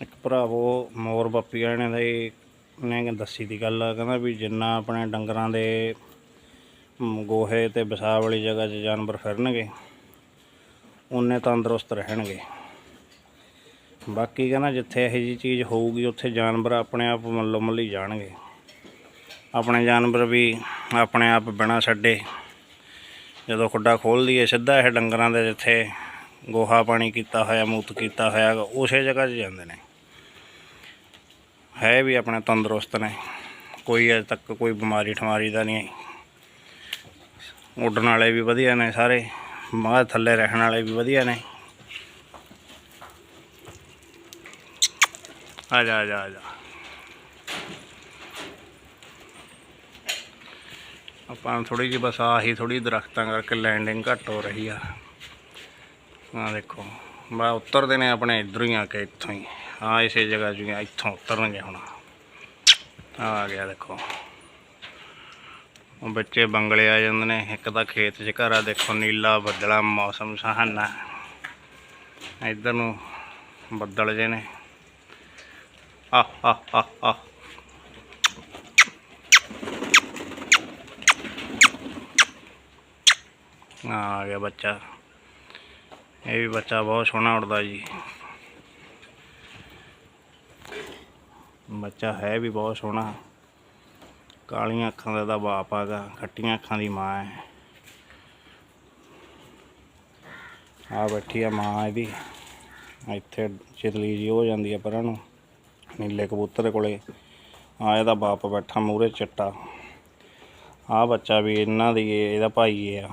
ਇੱਕ ਭਰਾਵੋ ਮੋਰ ਬੱਪੀ ਵਾਲੇ ਦਾ ਦੇ ਨੇ ਦੱਸੀ ਦੀ ਗੱਲ, ਕਹਿੰਦਾ ਵੀ ਜਿੰਨਾ ਆਪਣੇ ਡੰਗਰਾਂ ਦੇ ਗੋਹੇ ਤੇ ਬਸਾ ਵਾਲੀ ਜਗ੍ਹਾ 'ਚ ਜਾਨਵਰ ਫਿਰਨਗੇ ਉਨੇ ਤੰਦਰੁਸਤ ਰਹਿਣਗੇ। ਬਾਕੀ ਕਹਿੰਦਾ ਜਿੱਥੇ ਇਹੋ ਜੀ ਚੀਜ਼ ਹੋਊਗੀ, ਉੱਥੇ ਜਾਨਵਰ ਆਪਣੇ ਆਪ ਮੱਲੋ ਮੱਲੀ ਜਾਣਗੇ। ਆਪਣੇ ਜਾਨਵਰ ਵੀ ਆਪਣੇ ਆਪ ਬਿਨਾਂ ਛੱਡੇ ਜਦੋਂ ਖੁੱਡਾ ਖੋਲ ਦਈਏ ਸਿੱਧਾ ਇਹ ਡੰਗਰਾਂ ਦੇ ਜਿੱਥੇ ਗੋਹਾ ਪਾਣੀ ਕੀਤਾ ਹੋਇਆ, ਮੂਤ ਕੀਤਾ ਹੋਇਆ, ਉਸੇ ਜਗ੍ਹਾ 'ਚ ਜਾਂਦੇ ਨੇ। ਹੈ ਵੀ ਆਪਣੇ ਤੰਦਰੁਸਤ ਨੇ। ਕੋਈ ਅਜੇ ਤੱਕ ਕੋਈ ਬਿਮਾਰੀ ਠਮਾਰੀ ਦਾ ਨਹੀਂ ਉੱਡਣ ਵਾਲੇ ਵੀ ਵਧੀਆ ਨੇ ਸਾਰੇ ਮਾਹ ਥੱਲੇ ਰਹਿਣ ਵਾਲੇ ਵੀ ਵਧੀਆ ਨੇ। ਆ ਜਾ ਆ ਜਾ ਆ ਜਾ। ਆਪਾਂ ਥੋੜੀ ਜਿਹੀ ਬਸ ਆਹੀ ਥੋੜੀ ਦਰਖਤਾਂ ਕਰਕੇ ਲੈਂਡਿੰਗ ਘੱਟ ਹੋ ਰਹੀ ਆ। ਆ ਦੇਖੋ ਬਾ ਉਤਰਦੇ ਨੇ ਆਪਣੇ ਇਧਰੋਂ ਹੀ ਆ ਕੇ ਇੱਥੋਂ ਹੀ। ਆ ਇਸੇ ਜਗ੍ਹਾ ਜੁਗੇ ਇੱਥੋਂ ਉਤਰਨਗੇ ਹੁਣ। ਆ ਗਿਆ ਦੇਖੋ। ਬੱਚੇ ਬੰਗਲੇ ਆ ਜਾਂਦੇ ਨੇ, ਇੱਕ ਤਾਂ ਖੇਤ 'ਚ ਘਰ ਆ, ਦੇਖੋ ਨੀਲਾ ਬੱਦਲਾ, ਮੌਸਮ ਸਹਾਨਾ। ਇੱਧਰ ਨੂੰ ਬੱਦਲ ਜੇ ਨੇ। ਆ ਆ ਆ ਆ ਆ ਆ ਗਿਆ ਬੱਚਾ। ਇਹ ਵੀ ਬੱਚਾ ਬਹੁਤ ਸੋਹਣਾ ਉੱਡਦਾ ਜੀ। ਬੱਚਾ ਹੈ ਵੀ ਬਹੁਤ ਸੋਹਣਾ। ਕਾਲੀਆਂ ਅੱਖਾਂ ਦਾ ਇਹਦਾ ਬਾਪ ਆਗਾ ਖੱਟੀਆਂ ਅੱਖਾਂ ਦੀ ਮਾਂ ਹੈ। ਆ ਬੈਠੀ ਆ ਮਾਂ ਇਹਦੀ। ਇੱਥੇ ਚਿਰਲੀ ਜੀ ਹੋ ਜਾਂਦੀ ਆ ਪਰਾਂ ਨੂੰ, ਨੀਲੇ ਕਬੂਤਰ ਕੋਲੇ। ਆ ਇਹਦਾ ਬਾਪ ਬੈਠਾ ਮੂਰੇ ਚਿੱਟਾ। ਆ ਬੱਚਾ ਵੀ ਇਹਨਾਂ ਦੀ, ਇਹਦਾ ਭਾਈ ਆ।